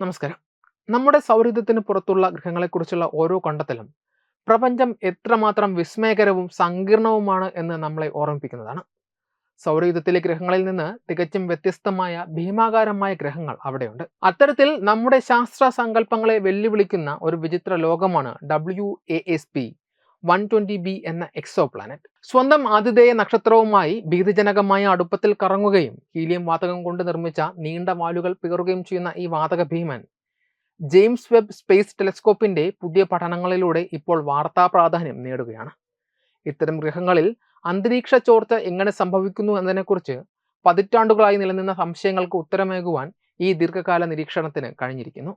നമസ്കാരം. നമ്മുടെ സൗഹൃദത്തിന് പുറത്തുള്ള ഗ്രഹങ്ങളെക്കുറിച്ചുള്ള ഓരോ കണ്ടെത്തലും പ്രപഞ്ചം എത്രമാത്രം വിസ്മയകരവും സങ്കീർണവുമാണ് എന്ന് നമ്മളെ ഓർമ്മിപ്പിക്കുന്നതാണ്. സൗരയുധത്തിലെ ഗ്രഹങ്ങളിൽ നിന്ന് തികച്ചും വ്യത്യസ്തമായ ഭീമാകാരമായ ഗ്രഹങ്ങൾ അവിടെയുണ്ട്. അത്തരത്തിൽ നമ്മുടെ ശാസ്ത്ര സങ്കല്പങ്ങളെ വെല്ലുവിളിക്കുന്ന ഒരു വിചിത്ര ലോകമാണ് W A S P one twenty B എന്ന എക്സോ പ്ലാനറ്റ് സ്വന്തം ആതിഥേയ നക്ഷത്രവുമായി ഭീതിജനകമായ അടുപ്പത്തിൽ കറങ്ങുകയും ഹീലിയം വാതകം കൊണ്ട് നിർമ്മിച്ച നീണ്ട വാലുകൾ പികറുകയും ചെയ്യുന്ന ഈ വാതക ഭീമൻ ജെയിംസ് വെബ് സ്പേസ് ടെലിസ്കോപ്പിന്റെ പുതിയ പഠനങ്ങളിലൂടെ ഇപ്പോൾ വാർത്താ പ്രാധാന്യം നേടുകയാണ്. ഇത്തരം ഗ്രഹങ്ങളിൽ അന്തരീക്ഷ ചോർച്ച എങ്ങനെ സംഭവിക്കുന്നു എന്നതിനെക്കുറിച്ച് പതിറ്റാണ്ടുകളായി നിലനിന്ന സംശയങ്ങൾക്ക് ഉത്തരമേകുവാൻ ഈ ദീർഘകാല നിരീക്ഷണത്തിന് കഴിഞ്ഞിരിക്കുന്നു.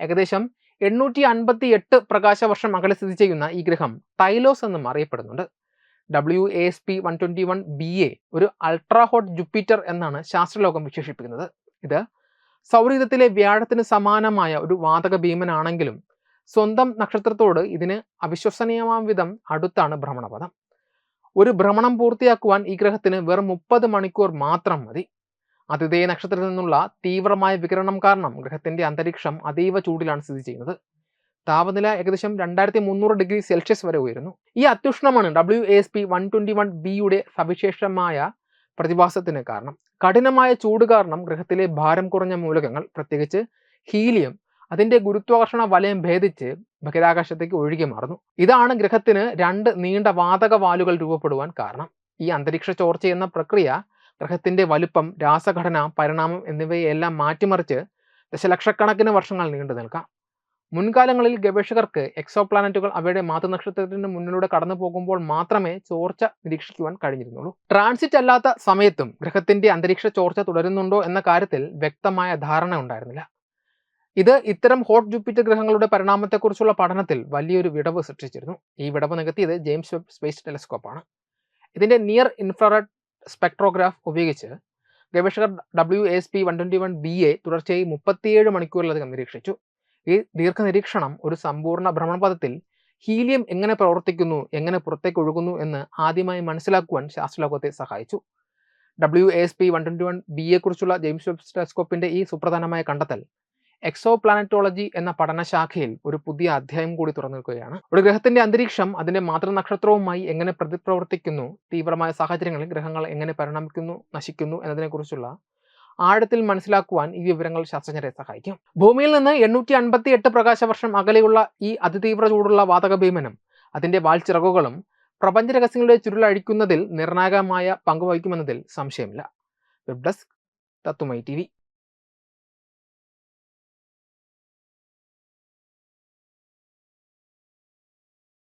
ഏകദേശം എണ്ണൂറ്റി അൻപത്തി എട്ട് പ്രകാശവർഷം അകലെ സ്ഥിതി ചെയ്യുന്ന ഈ ഗ്രഹം ടൈലോസ് എന്നും അറിയപ്പെടുന്നുണ്ട്. W A S P one twenty one B A ഒരു അൾട്രാഹോട്ട് ജുപ്പിറ്റർ എന്നാണ് ശാസ്ത്രലോകം വിശേഷിപ്പിക്കുന്നത്. ഇത് സൗരയുധത്തിലെ വ്യാഴത്തിന് സമാനമായ ഒരു വാതക ഭീമനാണെങ്കിലും സ്വന്തം നക്ഷത്രത്തോട് ഇതിന് അവിശ്വസനീയമാം വിധം അടുത്താണ് ഭ്രമണപഥം. ഒരു ഭ്രമണം പൂർത്തിയാക്കുവാൻ ഈ ഗ്രഹത്തിന് വെറും മുപ്പത് മണിക്കൂർ മാത്രം മതി. അതിഥേയ നക്ഷത്രത്തിൽ നിന്നുള്ള തീവ്രമായ വികിരണം കാരണം ഗ്രഹത്തിന്റെ അന്തരീക്ഷം അതീവ ചൂടിലാണ് സ്ഥിതി ചെയ്യുന്നത്. താപനില ഏകദേശം രണ്ടായിരത്തി മുന്നൂറ് ഡിഗ്രി സെൽഷ്യസ് വരെ ഉയരുന്നു. ഈ അത്യുഷ്ണമാണ് W S P one twenty one ബിയുടെ സവിശേഷമായ പ്രതിഭാസത്തിന് കാരണം. കഠിനമായ ചൂട് കാരണം ഗ്രഹത്തിലെ ഭാരം കുറഞ്ഞ മൂലകങ്ങൾ പ്രത്യേകിച്ച് ഹീലിയം അതിന്റെ ഗുരുത്വാകർഷണ വലയം ഭേദിച്ച് ബഹിരാകാശത്തേക്ക് ഒഴുകി മാറുന്നു. ഇതാണ് ഗ്രഹത്തിന് രണ്ട് നീണ്ട വാതക വാലുകൾ രൂപപ്പെടുവാൻ കാരണം. ഈ അന്തരീക്ഷ ചോർച്ച എന്ന പ്രക്രിയ ഗ്രഹത്തിന്റെ വലുപ്പം രാസഘടന പരിണാമം എന്നിവയെല്ലാം മാറ്റിമറിച്ച് ദശലക്ഷക്കണക്കിന് വർഷങ്ങൾ നീണ്ടു നിൽക്കാം. മുൻകാലങ്ങളിൽ ഗവേഷകർക്ക് എക്സോ പ്ലാനറ്റുകൾ അവയുടെ മാതൃനക്ഷത്രത്തിന് മുന്നിലൂടെ കടന്നു പോകുമ്പോൾ മാത്രമേ ചോർച്ച നിരീക്ഷിക്കുവാൻ കഴിഞ്ഞിരുന്നുള്ളൂ. ട്രാൻസിറ്റ് അല്ലാത്ത സമയത്തും ഗ്രഹത്തിന്റെ അന്തരീക്ഷ ചോർച്ച തുടരുന്നുണ്ടോ എന്ന കാര്യത്തിൽ വ്യക്തമായ ധാരണ ഉണ്ടായിരുന്നില്ല. ഇത് ഇത്തരം ഹോട്ട് ജൂപ്പിറ്റർ ഗ്രഹങ്ങളുടെ പരിണാമത്തെക്കുറിച്ചുള്ള പഠനത്തിൽ വലിയൊരു വിടവ് സൃഷ്ടിച്ചിരുന്നു. ഈ വിടവ് നികത്തിയത് ജെയിംസ് വെബ് സ്പേസ് ടെലിസ്കോപ്പാണ്. ഇതിന്റെ നിയർ ഇൻഫ്രാറെഡ് സ്പെക്ട്രോഗ്രാഫ് ഉപയോഗിച്ച് ഗവേഷകർ W S P one twenty one B A തുടർച്ചയായി മുപ്പത്തിയേഴ് മണിക്കൂറിലധികം നിരീക്ഷിച്ചു. ഈ ദീർഘനിരീക്ഷണം ഒരു സമ്പൂർണ ഭ്രമണപഥത്തിൽ ഹീലിയം എങ്ങനെ പ്രവർത്തിക്കുന്നു എങ്ങനെ പുറത്തേക്ക് ഒഴുകുന്നു എന്ന് ആദ്യമായി മനസ്സിലാക്കുവാൻ ശാസ്ത്രലോകത്തെ സഹായിച്ചു. W S P one twenty one B A കുറിച്ചുള്ള ജെയിംസ് വെബ് ടെലസ്കോപ്പിന്റെ ഈ സുപ്രധാനമായ കണ്ടെത്തൽ എക്സോ പ്ലാനറ്റോളജി എന്ന പഠനശാഖയിൽ ഒരു പുതിയ അധ്യായം കൂടി തുറന്നിരിക്കുകയാണ്. ഒരു ഗ്രഹത്തിന്റെ അന്തരീക്ഷം അതിന്റെ മാതൃനക്ഷത്രവുമായി എങ്ങനെ പ്രതിപ്രവർത്തിക്കുന്നു തീവ്രമായ സാഹചര്യങ്ങളിൽ ഗ്രഹങ്ങൾ എങ്ങനെ പരിണമിക്കുന്നു നശിക്കുന്നു എന്നതിനെക്കുറിച്ചുള്ള ആഴത്തിൽ മനസ്സിലാക്കുവാൻ ഈ വിവരങ്ങൾ ശാസ്ത്രജ്ഞരെ സഹായിക്കും. ഭൂമിയിൽ നിന്ന് എണ്ണൂറ്റി അൻപത്തി എട്ട് പ്രകാശവർഷം അകലെയുള്ള ഈ അതിതീവ്ര ചൂടുള്ള വാതക ഭീമനും അതിന്റെ വാൽച്ചിറകുകളും പ്രപഞ്ച രഹസ്യങ്ങളുടെ ചുരുളഴിക്കുന്നതിൽ നിർണായകമായ പങ്കുവഹിക്കുമെന്നതിൽ സംശയമില്ല. വെബ് ഡെസ്ക് തത്തുമൈ ടി